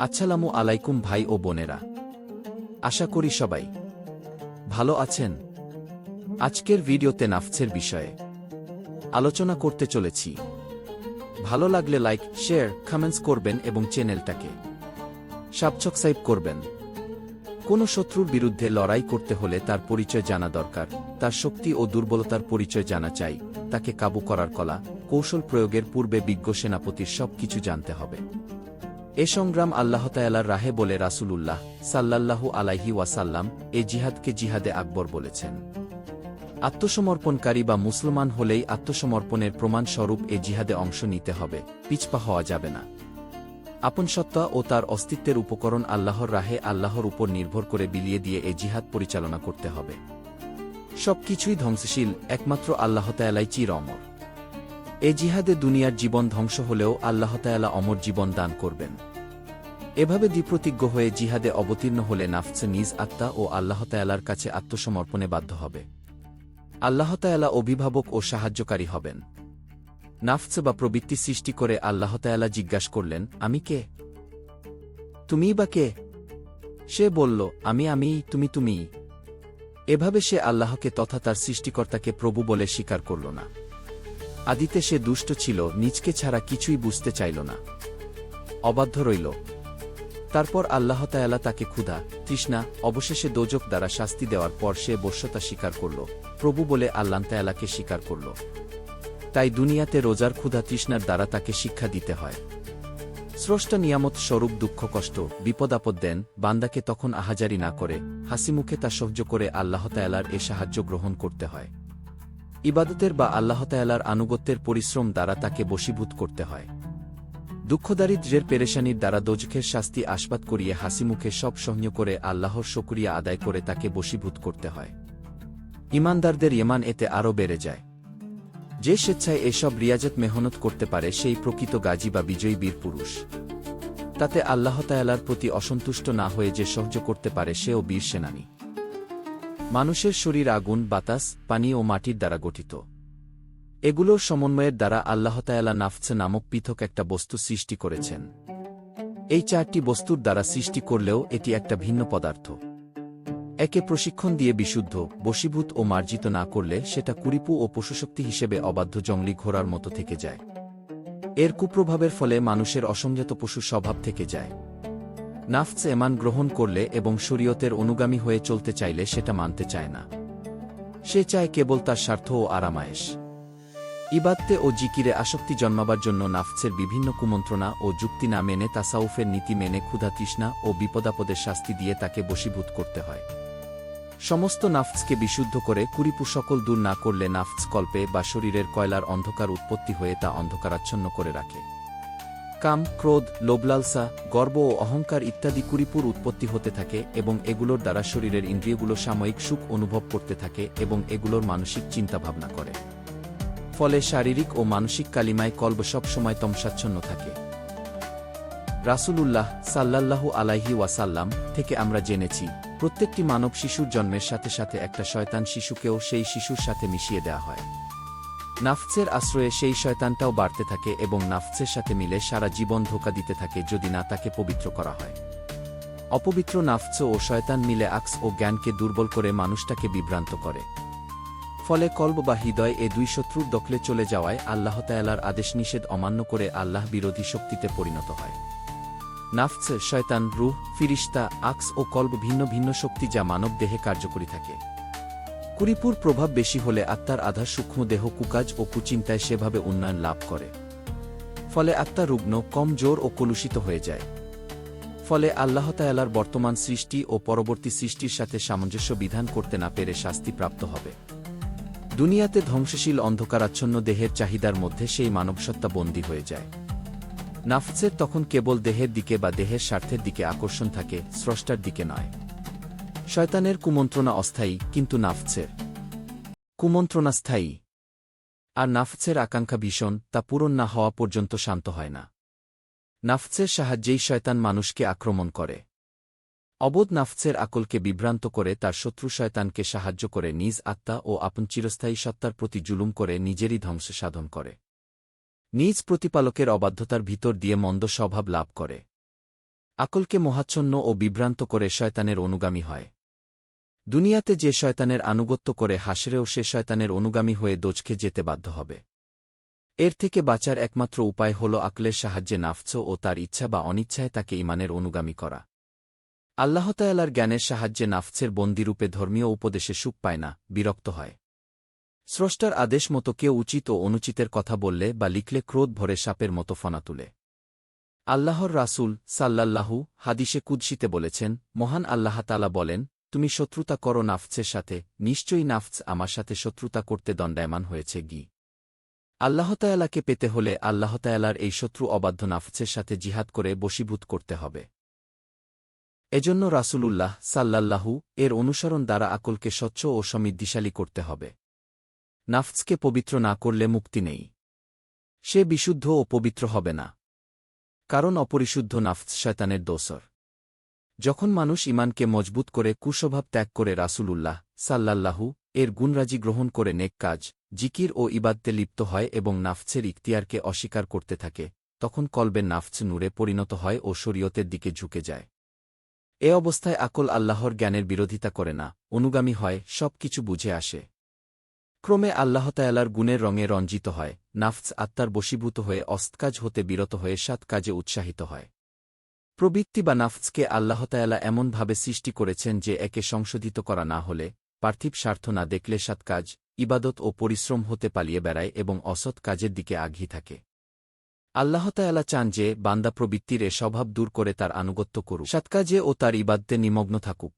আচ্ছালামু আলাইকুম ভাই ও বোনেরা। আশা করি সবাই ভালো আছেন। আজকের ভিডিওতে নাফসের বিষয়ে আলোচনা করতে চলেছি। ভালো লাগলে লাইক, শেয়ার কমেন্টস করবেন এবং চ্যানেলটাকে সাবস্ক্রাইব করবেন। কোনো শত্রুর বিরুদ্ধে লড়াই করতে হলে তার পরিচয় জানা দরকার। তার শক্তি ও দুর্বলতার পরিচয় জানা চাই। তাকে কাবু করার কলা, কৌশল প্রয়োগের পূর্বে বিজ্ঞ সেনাপতির সব কিছু জানতে হবে। এ সংগ্রাম আল্লাহতায়ালার রাহে বলে রাসূলুল্লাহ সাল্লাল্লাহু আলাইহি ওয়াসাল্লাম এ জিহাদকে জিহাদে আকবর বলেছেন। আত্মসমর্পণকারী বা মুসলমান হলেই আত্মসমর্পণের প্রমাণস্বরূপ এ জিহাদে অংশ নিতে হবে, পিছপা হওয়া যাবে না। আপন সত্তা ও তার অস্তিত্বের উপকরণ আল্লাহর রাহে আল্লাহর উপর নির্ভর করে বিলিয়ে দিয়ে এ জিহাদ পরিচালনা করতে হবে। সবকিছুই ধ্বংসশীল, একমাত্র আল্লাহতায়ালাই চির অমর। এ জিহাদে দুনিয়ার জীবন ধ্বংস হলেও আল্লাহতায়ালা অমর জীবন দান করবেন। এভাবে দ্বিপ্রতিজ্ঞ হয়ে জিহাদে অবতীর্ণ হলে নাফস নিজ আত্মা ও আল্লাহতায়ালার কাছে আত্মসমর্পণে বাধ্য হবে। আল্লাহতায়ালা অভিভাবক ও সাহায্যকারী হবেন। নাফস বা প্রবৃত্তি সৃষ্টি করে আল্লাহতায়ালা জিজ্ঞাস করলেন, আমি কে? তুমিই বা কে? সে বলল, আমি আমি, তুমি তুমি এভাবে সে আল্লাহকে তথা তার সৃষ্টিকর্তাকে প্রভু বলে স্বীকার করল না। আদিতে সে দুষ্ট ছিল, নিজকে ছাড়া কিছুই বুঝতে চাইল না। অবাধ্য রইল। তারপর আল্লাহ তায়ালা তাকে ক্ষুধা, তৃষ্ণা, অবশেষে দোজক দ্বারা শাস্তি দেওয়ার পর সে বশ্যতা স্বীকার করল। প্রভু বলে আল্লাহ তায়ালাকে স্বীকার করল। তাই দুনিয়াতে রোজার ক্ষুধা, তৃষ্ণার দ্বারা তাকে শিক্ষা দিতে হয়। স্রষ্টা নিয়ামত স্বরূপ দুঃখ, কষ্ট বিপদাপদ দেন, বান্দাকে তখন আহাজারি না করে, হাসিমুখে তা সহ্য করে আল্লাহ তায়ালার এ সাহায্য গ্রহণ করতে হয়। ইবাদতের বা আল্লাহতায়ালার আনুগত্যের পরিশ্রম দ্বারা তাকে বশীভূত করতে হয়। দুঃখদারিদ্র্যের পেরেশানির দ্বারা দোজখের শাস্তি আস্বাদ করিয়ে হাসিমুখে সব সহ্য করে আল্লাহর শকুরিয়া আদায় করে তাকে বশীভূত করতে হয়। ইমানদারদের ইমান এতে আরও বেড়ে যায়। যে স্বেচ্ছায় এসব রিয়াজত মেহনত করতে পারে সেই প্রকৃত গাজী বা বিজয়ী বীর পুরুষ। তাতে আল্লাহতায়ালার প্রতি অসন্তুষ্ট না হয়ে যে সহ্য করতে পারে সেও বীর সেনানী। মানুষের শরীর আগুন, বাতাস, পানি ও মাটির দ্বারা গঠিত। এগুলোর সমন্বয়ের দ্বারা আল্লাহতায়ালা নাফস নামক পৃথক একটা বস্তু সৃষ্টি করেছেন। এই চারটি বস্তুর দ্বারা সৃষ্টি করলেও এটি একটা ভিন্ন পদার্থ। একে প্রশিক্ষণ দিয়ে বিশুদ্ধ, বশীভূত ও মার্জিত না করলে সেটা কুরিপু ও পশুশক্তি হিসেবে অবাধ্য জঙ্গলি ঘোড়ার মতো থেকে যায়। এর কুপ্রভাবের ফলে মানুষের অসংযত পশু স্বভাব থেকে যায়। নাফস এমান গ্রহণ করলে এবং শরীয়তের অনুগামী হয়ে চলতে চাইলে সেটা মানতে চায় না। সে চায় কেবল তার স্বার্থ ও আরামায়েশ। ইবাদতে ও জিকিরে আসক্তি জন্মাবার জন্য নাফসের বিভিন্ন কুমন্ত্রণা ও যুক্তি না মেনে তাসাউফের নীতি মেনে ক্ষুধা তৃষ্ণা ও বিপদাপদের শাস্তি দিয়ে তাকে বশীভূত করতে হয়। সমস্ত নাফসকে বিশুদ্ধ করে কুরিপু সকল দূর না করলে নাফস কল্পে বা শরীরের কয়লার অন্ধকার উৎপত্তি হয়ে তা অন্ধকারাচ্ছন্ন করে রাখে। কাম, ক্রোধ লোবলালসা গর্ব ও অহংকার ইত্যাদি কুরিপুর উৎপত্তি হতে থাকে এবং এগুলোর দ্বারা শরীরের ইন্দ্রিয়গুলো সাময়িক সুখ অনুভব করতে থাকে এবং এগুলোর মানসিক চিন্তাভাবনা করে। ফলে শারীরিক ও মানসিক কালিমায় কল্ব সব সময় তমসাচ্ছন্ন থাকে। রাসূলুল্লাহ সাল্লাল্লাহু আলাইহি ওয়াসাল্লাম থেকে আমরা জেনেছি, প্রত্যেকটি মানব শিশুর জন্মের সাথে সাথে একটা শয়তান শিশুকেও সেই শিশুর সাথে মিশিয়ে দেওয়া হয়। নাফসের আশ্রয়ে সেই শয়তানটাও বাড়তে থাকে এবং নাফসের সাথে মিলে সারা জীবন ধোকা দিতে থাকে যদি না তাকে পবিত্র করা হয়। অপবিত্র নাফস ও শয়তান মিলে আক্স ও জ্ঞানকে দুর্বল করে মানুষটাকে বিভ্রান্ত করে। ফলে কল্ব বা হৃদয় এ দুই শত্রুর দখলে চলে যাওয়ায় আল্লাহ আল্লাহতায়ালার আদেশ নিষেধ অমান্য করে আল্লাহ বিরোধী শক্তিতে পরিণত হয়। নাফস, শয়তান, রুহ, ফিরিস্তা, আক্স ও কল্ব ভিন্ন ভিন্ন শক্তি যা মানব দেহে কার্যকরী থাকে। কুরিপুর প্রভাব বেশি হলে আত্মার আধার সূক্ষ্ম দেহ কুকাজ ও কুচিন্তায় সেভাবে উন্নয়ন লাভ করে। ফলে আত্মা রুগ্ন, কম জোর ও কলুষিত হয়ে যায়। ফলে আল্লাহতায়ালার বর্তমান সৃষ্টি ও পরবর্তী সৃষ্টির সাথে সামঞ্জস্য বিধান করতে না পেরে শাস্তি প্রাপ্ত হবে। দুনিয়াতে ধ্বংসশীল অন্ধকারাচ্ছন্ন দেহের চাহিদার মধ্যে সেই মানবসত্তা বন্দী হয়ে যায়। নাফসের তখন কেবল দেহের দিকে বা দেহের স্বার্থের দিকে আকর্ষণ থাকে, স্রষ্টার দিকে নয়। শয়তানের কুমন্ত্রণা অস্থায়ী, কিন্তু নাফসের কুমন্ত্রণা স্থায়ী। আর নাফসের আকাঙ্ক্ষা ভীষণ, তা পূরণ না হওয়া পর্যন্ত শান্ত হয় না। নাফসের সাহায্যেই শয়তান মানুষকে আক্রমণ করে। অবোধ নাফসের আকলকে বিভ্রান্ত করে, তার শত্রু শয়তানকে সাহায্য করে, নিজ আত্মা ও আপন চিরস্থায়ী সত্তার প্রতি জুলুম করে, নিজেরই ধ্বংস সাধন করে। নিজ প্রতিপালকের অবাধ্যতার ভিতর দিয়ে মন্দ স্বভাব লাভ করে। আকলকে মহাচ্ছন্ন ও বিভ্রান্ত করে শয়তানের অনুগামী হয়। দুনিয়াতে যে শয়তানের আনুগত্য করে হাসরেও সে শয়তানের অনুগামী হয়ে দোজকে যেতে বাধ্য হবে। এর থেকে বাঁচার একমাত্র উপায় হল আকলের সাহায্যে নাফছ ও তার ইচ্ছা বা অনিচ্ছায় তাকে ইমানের অনুগামী করা। আল্লাহতায়ালার জ্ঞানের সাহায্যে নাফছের বন্দিরূপে ধর্মীয় উপদেশে সুখ পায় না, বিরক্ত হয়। স্রষ্টার আদেশ মতো কেউ উচিত ও অনুচিতের কথা বললে বা লিখলে ক্রোধ ভরে সাপের মতো ফনা তুলে। আল্লাহর রাসূল সাল্লাল্লাহু হাদিসে কুদ্সিতে বলেছেন, মহান আল্লাহ তালা বলেন তুমি শত্রুতা করো নাফছের সাথে, নিশ্চয়ই নাফস আমার সাথে শত্রুতা করতে দণ্ডায়মান হয়েছে গি। আল্লাহতায়ালাকে পেতে হলে আল্লাহতায়ালার এই শত্রু অবাধ্য নাফসের সাথে জিহাদ করে বশীভূত করতে হবে। এজন্য রাসূলুল্লাহ সাল্লাল্লাহু এর অনুসরণ দ্বারা আকলকে স্বচ্ছ ও সমৃদ্ধিশালী করতে হবে। নাফসকে পবিত্র না করলে মুক্তি নেই। সে বিশুদ্ধ ও পবিত্র হবে না। কারণ অপরিশুদ্ধ নাফস শয়তানের দোসর। যখন মানুষ ইমানকে মজবুত করে কুস্বভাব ত্যাগ করে রাসূলুল্লাহ সাল্লাল্লাহু এর গুণরাজি গ্রহণ করে নেক কাজ, জিকির ও ইবাদতে লিপ্ত হয় এবং নাফছের ইখতিয়ারকে অস্বীকার করতে থাকে, তখন কলবে নাফছ নূরে পরিণত হয় ও শরীয়তের দিকে ঝুঁকে যায়। এ অবস্থায় আকল আল্লাহর জ্ঞানের বিরোধিতা করে না, অনুগামী হয় সব কিছু বুঝে আসে। ক্রমে আল্লাহতায়ালার গুণের রঙে রঞ্জিত হয়, নাফস আত্মার বশীভূত হয়ে অস্তকাজ হতে বিরত হয়ে সাত কাজে উৎসাহিত হয়। প্রবৃত্তি বা নাফসকে আল্লাহতায়ালা এমনভাবে সৃষ্টি করেছেন যে একে সংশোধিত করা না হলে পার্থিব স্বার্থ না দেখলে সাত কাজ, ইবাদত ও পরিশ্রম হতে পালিয়ে বেড়ায় এবং অসৎ কাজের দিকে আঘি থাকে। আল্লাহতায়ালা চান যে বান্দা প্রবৃত্তির এ স্বভাব দূর করে তার আনুগত্য করুক সৎকাজে ও তার ইবাদ্যে নিমগ্ন থাকুক,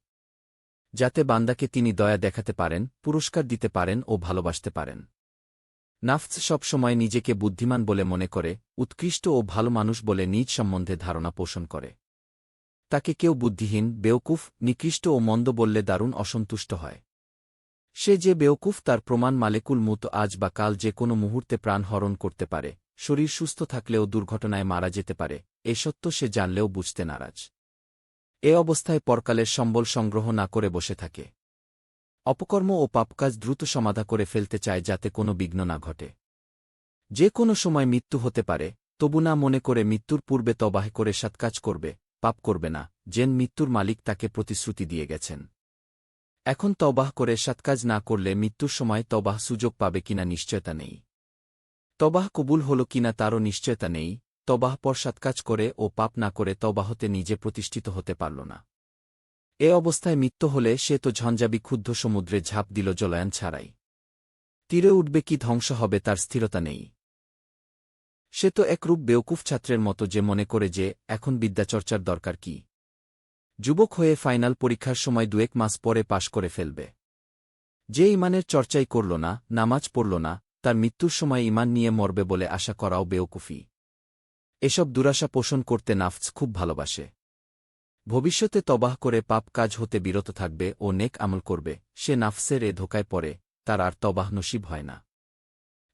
যাতে বান্দাকে তিনি দয়া দেখাতে পারেন, পুরস্কার দিতে পারেন ও ভালোবাসতে পারেন। নাফস সবসময় নিজেকে বুদ্ধিমান বলে মনে করে, উৎকৃষ্ট ও ভালো মানুষ বলে নিজ সম্বন্ধে ধারণা পোষণ করে। তাকে কেউ বুদ্ধিহীন, বেওকুফ, নিকৃষ্ট ও মন্দ বললে দারুণ অসন্তুষ্ট হয়। সে যে বেওকুফ, তার প্রমাণ মালেকুল মুত আজ বা কাল যে কোনো মুহূর্তে প্রাণ হরণ করতে পারে, শরীর সুস্থ থাকলেও দুর্ঘটনায় মারা যেতে পারে, এ সত্য সে জানলেও বুঝতে নারাজ। এ অবস্থায় পরকালের সম্বল সংগ্রহ না করে বসে থাকে। অপকর্ম ও পাপকাজ দ্রুত সমাধা করে ফেলতে চায় যাতে কোনো বিঘ্ন না ঘটে। যে কোনো সময় মৃত্যু হতে পারে, তবু না মনে করে মৃত্যুর পূর্বে তবাহ করে সৎকাজ করবে, পাপ করবে না জেন মৃত্যুর মালিক তাকে প্রতিশ্রুতি দিয়ে গেছেন। এখন তবাহ করে সৎকাজ না করলে মৃত্যুর সময় তবাহ সুযোগ পাবে কিনা নিশ্চয়তা নেই। তবাহ কবুল হল কিনা তারও নিশ্চয়তা নেই, তবাহ পর সৎকাজ করে ও পাপ না করে তবাহতে নিজে প্রতিষ্ঠিত হতে পারল না। এ অবস্থায় মৃত্যু হলে সে তো ঝঞ্ঝাবি ক্ষুদ্ধ সমুদ্রে ঝাঁপ দিল জলায়ন ছাড়াই। তীরে উঠবে কি ধ্বংস হবে তার স্থিরতা নেই। সে তো একরূপ বেউকুফ ছাত্রের মতো যে মনে করে যে, এখন বিদ্যাচর্চার দরকার কি। যুবক হয়ে ফাইনাল পরীক্ষার সময় দুয়েক মাস পরে পাশ করে ফেলবে। যে ইমানের চর্চাই করল না, নামাজ পড়ল না, তার মৃত্যুর সময় ইমান নিয়ে মরবে বলে আশা করাও বেউকুফি এসব দুরাশা পোষণ করতে নাফস খুব ভালোবাসে। ভবিষ্যতে তবাহ করে পাপ কাজ হতে বিরত থাকবে ও নেক আমল করবে। সে নাফসের এ ধোকায় পড়ে, তার আর তবাহ নসিব হয় না।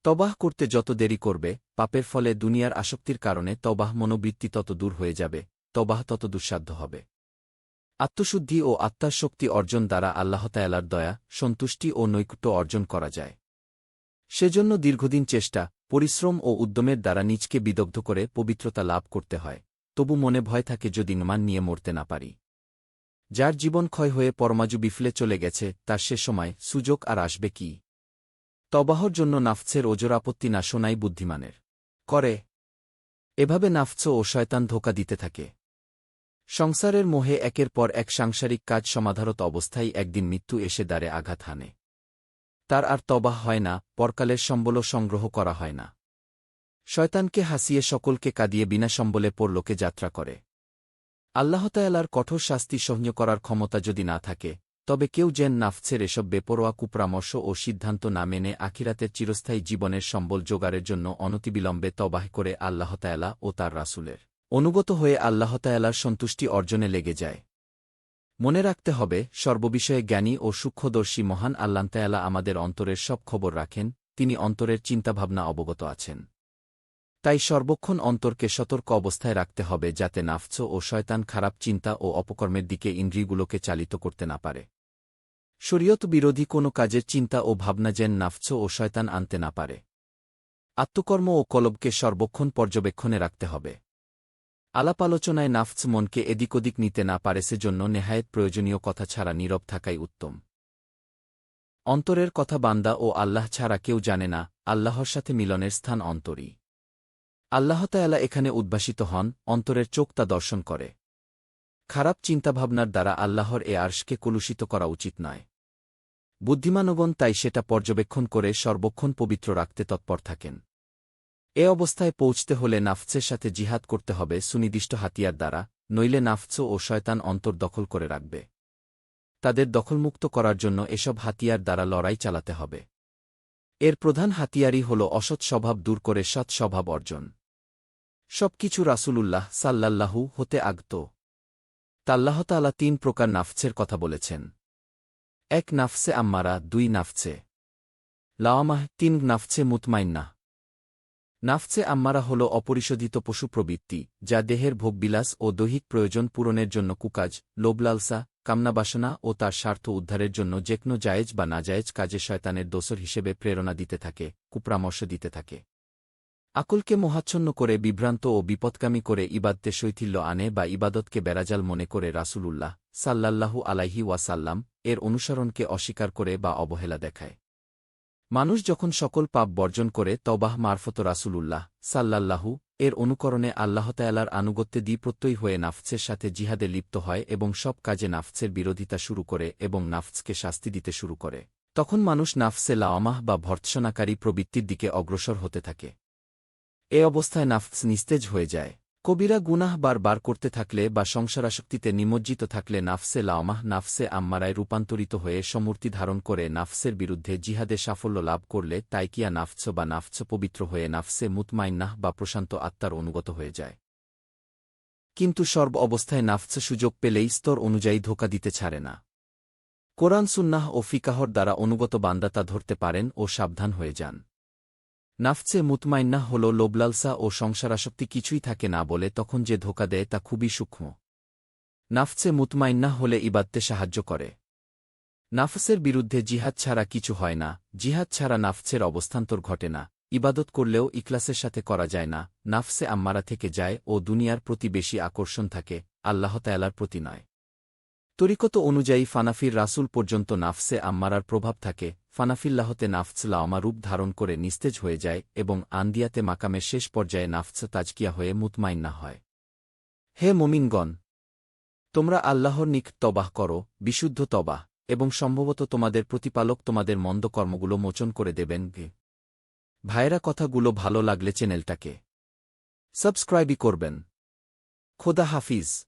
তবাহ করতে যত দেরি করবে, পাপের ফলে দুনিয়ার আসক্তির কারণে তবাহ মনোবৃত্তি তত দূর হয়ে যাবে, তবাহ তত দুঃসাধ্য হবে। আত্মশুদ্ধি ও আত্মার শক্তি অর্জন দ্বারা আল্লাহতায়ালার দয়া, সন্তুষ্টি ও নৈকুট্য অর্জন করা যায়। সেজন্য দীর্ঘদিন চেষ্টা, পরিশ্রম ও উদ্যমের দ্বারা নিজকে বিদগ্ধ করে পবিত্রতা লাভ করতে হয়। তবু মনে ভয় থাকে যদি মান নিয়ে মরতে না পারি। যার জীবন ক্ষয় হয়ে পরমাজু বিফলে চলে গেছে, তার সে সময় সুযোগ আর আসবে কি? তবাহর জন্য নাফছের ওজোর আপত্তি না শোনাই বুদ্ধিমানের। করে, এভাবে নাফছ ও শয়তান ধোকা দিতে থাকে। সংসারের মোহে একের পর এক সাংসারিক কাজ সমাধারত অবস্থায় একদিন মৃত্যু এসে দ্বারে আঘাত হানে। তার আর তবাহ হয় না, পরকালের সম্বলও সংগ্রহ করা হয় না। শয়তানকে হাসিয়ে সকলকে কাঁদিয়ে বিনা সম্বলে পরলোকে যাত্রা করে। আল্লাহতায়ালার কঠোর শাস্তি সহ্য করার ক্ষমতা যদি না থাকে, তবে কেউ যেন নাফছের এসব বেপরোয়া কুপরামর্শ ও সিদ্ধান্ত না মেনে আখিরাতের চিরস্থায়ী জীবনের সম্বল জোগাড়ের জন্য অনতিবিলম্বে তবাহ করে আল্লাহতায়ালা ও তার রাসুলের। অনুগত হয়ে আল্লাহতায়ালার সন্তুষ্টি অর্জনে লেগে যায়। মনে রাখতে হবে, সর্ববিষয়ে জ্ঞানী ও সূক্ষ্মদর্শী মহান আল্লাহতায়ালা আমাদের অন্তরের সব খবর রাখেন, তিনি অন্তরের চিন্তাভাবনা অবগত আছেন। তাই সর্বক্ষণ অন্তরকে সতর্ক অবস্থায় রাখতে হবে যাতে নাফছ ও শয়তান খারাপ চিন্তা ও অপকর্মের দিকে ইন্দ্রিয়গুলোকে চালিত করতে না পারে। শরীয়ত বিরোধী কোনো কাজের চিন্তা ও ভাবনা যেন নাফছ ও শয়তান আনতে না পারে। আত্মকর্ম ও কলবকে সর্বক্ষণ পর্যবেক্ষণে রাখতে হবে। আলাপ আলোচনায় নাফস মনকে এদিক ওদিক নিতে না পারে সেজন্য নেহায়েত প্রয়োজনীয় কথা ছাড়া নীরব থাকাই উত্তম। অন্তরের কথা বান্দা ও আল্লাহ ছাড়া কেউ জানে না, আল্লাহর সাথে মিলনের স্থান অন্তরই আল্লাহতায়ালা এখানে উদ্ভাসিত হন, অন্তরের চোখ তা দর্শন করে। খারাপ চিন্তাভাবনার দ্বারা আল্লাহর এ আর্শকে কলুষিত করা উচিত নয়। বুদ্ধিমানগণ তাই সেটা পর্যবেক্ষণ করে সর্বক্ষণ পবিত্র রাখতে তৎপর থাকেন। এ অবস্থায় পৌঁছতে হলে নাফসের সাথে জিহাদ করতে হবে সুনির্দিষ্ট হাতিয়ার দ্বারা, নইলে নাফস ও শয়তান অন্তর দখল করে রাখবে। তাদের দখলমুক্ত করার জন্য এসব হাতিয়ার দ্বারা লড়াই চালাতে হবে। এর প্রধান হাতিয়ারই হল অসৎ স্বভাব দূর করে সৎ স্বভাব অর্জন। সবকিছু রাসূলুল্লাহ সাল্লাল্লাহু হতে আগত। তাল্লাহতালা তিন প্রকার নাফসের কথা বলেছেন। এক নাফসে আম্মারা, দুই নাফছে লাওয়ামাহ, তিন নাফসে মুতমাইন্না। নাফসে আম্মারা হল অপরিশোধিত পশু প্রবৃত্তি, যা দেহের ভোগবিলাস ও দৈহিক প্রয়োজন পূরণের জন্য কুকাজ লোবলালসা কামনাবাসনা ও তার স্বার্থ উদ্ধারের জন্য যেকোনো জায়েজ বা নাজায়েজ কাজে শয়তানের দোসর হিসেবে প্রেরণা দিতে থাকে, কুপরামর্শ দিতে থাকে। আকলকে মোহাচ্ছন্ন করে বিভ্রান্ত ও বিপদকামী করে ইবাদতে শৈথিল্য আনে বা ইবাদতকে বেড়াজাল মনে করে রাসূলুল্লাহ সাল্লাল্লাহু আলাইহি ওয়াসাল্লাম এর অনুসরণকে অস্বীকার করে বা অবহেলা দেখায়। মানুষ যখন সকল পাপ বর্জন করে তবাহ মারফত রাসূলুল্লাহ সাল্লাল্লাহু এর অনুকরণে আল্লাহতায়ালার আনুগত্যে দ্বিপ্রত্যয়ী হয়ে নাফসের সাথে জিহাদে লিপ্ত হয় এবং সব কাজে নাফসের বিরোধিতা শুরু করে এবং নাফসকে শাস্তি দিতে শুরু করে। তখন মানুষ নাফসে লাওয়ামাহ বা ভর্ৎসনাকারী প্রবৃত্তির দিকে অগ্রসর হতে থাকে। এ অবস্থায় নাফস নিস্তেজ হয়ে যায়। কবিরা গুনাহ বার বার করতে থাকলে বা সংসারাশক্তিতে নিমজ্জিত থাকলে নাফসে লাওমাহ, নাফসে আম্মারায় রূপান্তরিত হয়ে সমূর্তি ধারণ করে নাফসের বিরুদ্ধে জিহাদে সাফল্য লাভ করলে তাইকিয়া নাফস বা নাফস পবিত্র হয়ে নাফসে মুতমাইন্নাহ বা প্রশান্ত আত্মার অনুগত হয়ে যায়। কিন্তু সর্ব অবস্থায় নাফস সুযোগ পেলেই স্তর অনুযায়ী ধোকা দিতে ছাড়ে না। কোরআন সুন্নাহ ও ফিকাহর দ্বারা অনুগত বান্দা তা ধরতে পারেন ও সাবধান হয়ে যান। নাফসে মুতমাইন্না হল লোবলালসা ও সংসারাসক্তি কিছুই থাকে না বলে তখন যে ধোকা দেয় তা খুবই সূক্ষ্ম। নাফসে মুতমাইন্না হলে ইবাদতে সাহায্য করে। নাফসের বিরুদ্ধে জিহাদ ছাড়া কিছু হয় না, জিহাদ ছাড়া নাফসের অবস্থান্তর ঘটে না, ইবাদত করলেও ইকলাসের সাথে করা যায় না, নাফসে আম্মারা থেকে যায় ও দুনিয়ার প্রতি বেশি আকর্ষণ থাকে আল্লাহতায়ালার প্রতি নয়। তরিকত অনুযায়ী ফানাফির রাসুল পর্যন্ত নাফসে আম্মারার প্রভাব থাকে, ফানাফিল্লাহতে নাফস লাওমা রূপ ধারণ করে নিস্তেজ হয়ে যায় এবং আন্দিয়াতে মাকামের শেষ পর্যায়ে নাফস তাজকিয়া হয়ে মুতমাইন্না হয়। হে মোমিনগণ! তোমরা আল্লাহর নিক তবাহ করো, বিশুদ্ধ তবাহ, এবং সম্ভবত তোমাদের প্রতিপালক তোমাদের মন্দ কর্মগুলো মোচন করে দেবেন গে। ভাইরা কথাগুলো ভালো লাগলে চ্যানেলটাকে সাবস্ক্রাইবই করবেন। খোদা হাফিজ!